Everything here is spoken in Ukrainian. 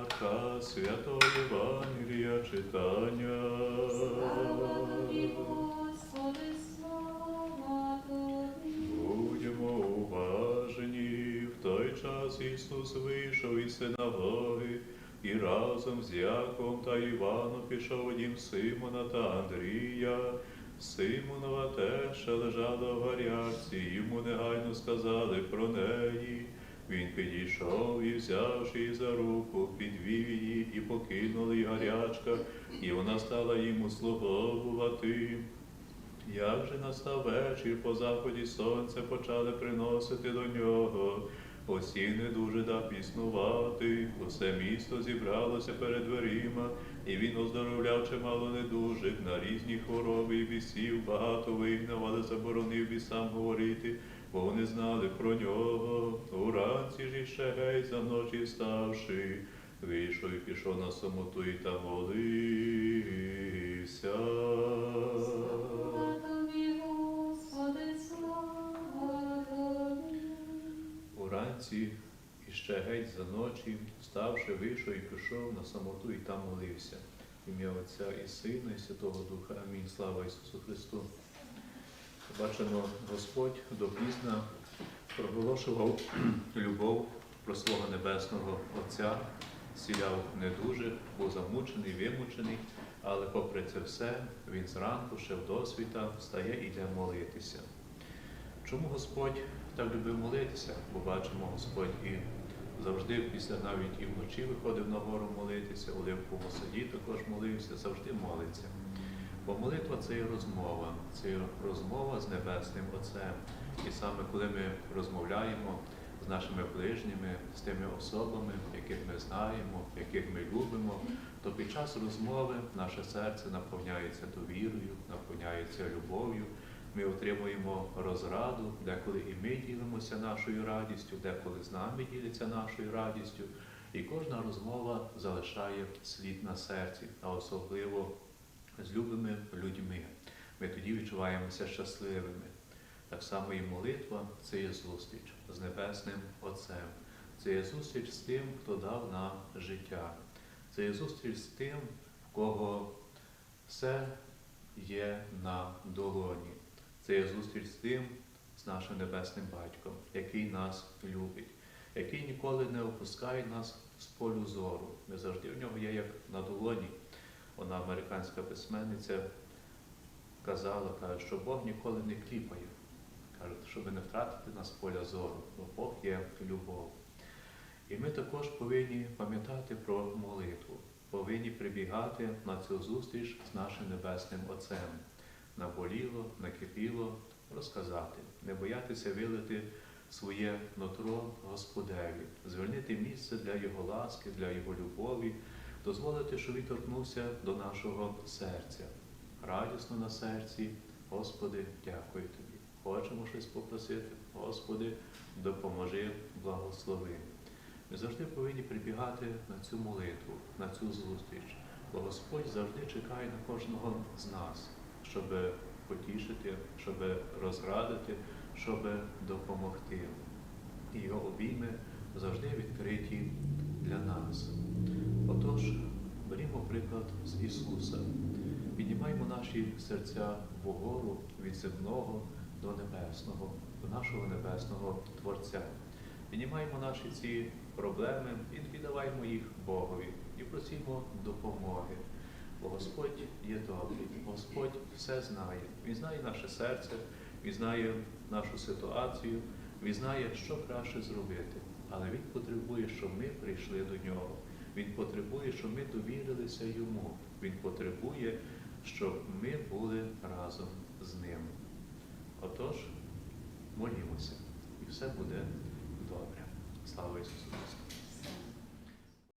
Марка, святого Євангелія читання. Слава тобі, Господи, слава тобі. Будьмо уважні. В той час Ісус вийшов із синагоги і разом з Яковом та Іваном пішов у дім Симона та Андрія. Симонова теща лежала в гарячці, йому негайно сказали про неї. Він підійшов і, взявши її за руку, підвів її і покинули гарячка, і вона стала йому слуговувати. Як же настав вечір по заході сонця почали приносити до нього, усі недужі да піснувати, усе місто зібралося перед дверима, і він оздоровляв чимало недужих. На різні хвороби і бісів, багато вигнав, але заборонив бісам говорити, бо вони знали про нього. Уранці ж іще гей за ночі вставши, вийшов і пішов на самоту і там молився. Уранці іще геть за ночі, вставши, вийшов і пішов на самоту і там молився. Ім'я Отця і Сина, і Святого Духа. Амінь. Слава Ісусу Христу. Бачимо, Господь допізна проголошував любов про свого Небесного Отця, сіляв недужих, був замучений, вимучений, але попри це все, він зранку ще в досвіта встає і йде молитися. Чому Господь так любив молитися? Бо бачимо, Господь і завжди після навіть і вночі виходив на гору молитися, у Оливковому саді також молився, завжди молиться. Бо молитва це є розмова, це є розмова з Небесним Отцем. І саме коли ми розмовляємо з нашими ближніми, з тими особами, яких ми знаємо, яких ми любимо, то під час розмови наше серце наповняється довірою, наповняється любов'ю. Ми отримуємо розраду, деколи і ми ділимося нашою радістю, деколи з нами діляться нашою радістю. І кожна розмова залишає слід на серці, а особливо з любими людьми. Ми тоді відчуваємося щасливими. Так само і молитва це є зустріч з Небесним Отцем. Це є зустріч з тим, хто дав нам життя. Це є зустріч з тим, в кого все є на долоні. Це є зустріч з тим, з нашим небесним батьком, який нас любить, який ніколи не опускає нас з полю зору. Ми завжди в нього є як на долоні. Вона американська письменниця казала, каже, що Бог ніколи не кліпає. Каже, щоб не втратити нас поля зору, бо Бог є любов. І ми також повинні пам'ятати про молитву, повинні прибігати на цю зустріч з нашим Небесним Отцем. Наболіло, накипіло, розказати, не боятися вилити своє нутро Господеві, звільнити місце для Його ласки, для Його любові, дозволити, щоб він торкнувся до нашого серця. Радісно на серці, Господи, дякую Тобі. Хочемо щось попросити, Господи, допоможи, благослови. Ми завжди повинні прибігати на цю молитву, на цю зустріч, бо Господь завжди чекає на кожного з нас, щоб потішити, щоб розрадити, щоб допомогти. Його обійми завжди відкриті для нас. Отож, берімо приклад з Ісуса, піднімаємо наші серця вгору від земного до небесного, до нашого небесного Творця. Піднімаємо наші ці проблеми і віддаваємо їх Богові і просимо допомоги. Бо Господь є добрий, Господь все знає. Він знає наше серце, Він знає нашу ситуацію, Він знає, що краще зробити але Він потребує, щоб ми прийшли до нього. Він потребує, щоб ми довірилися йому. Він потребує, щоб ми були разом з ним. Отож, молімося, і все буде добре. Слава Ісусу Христу!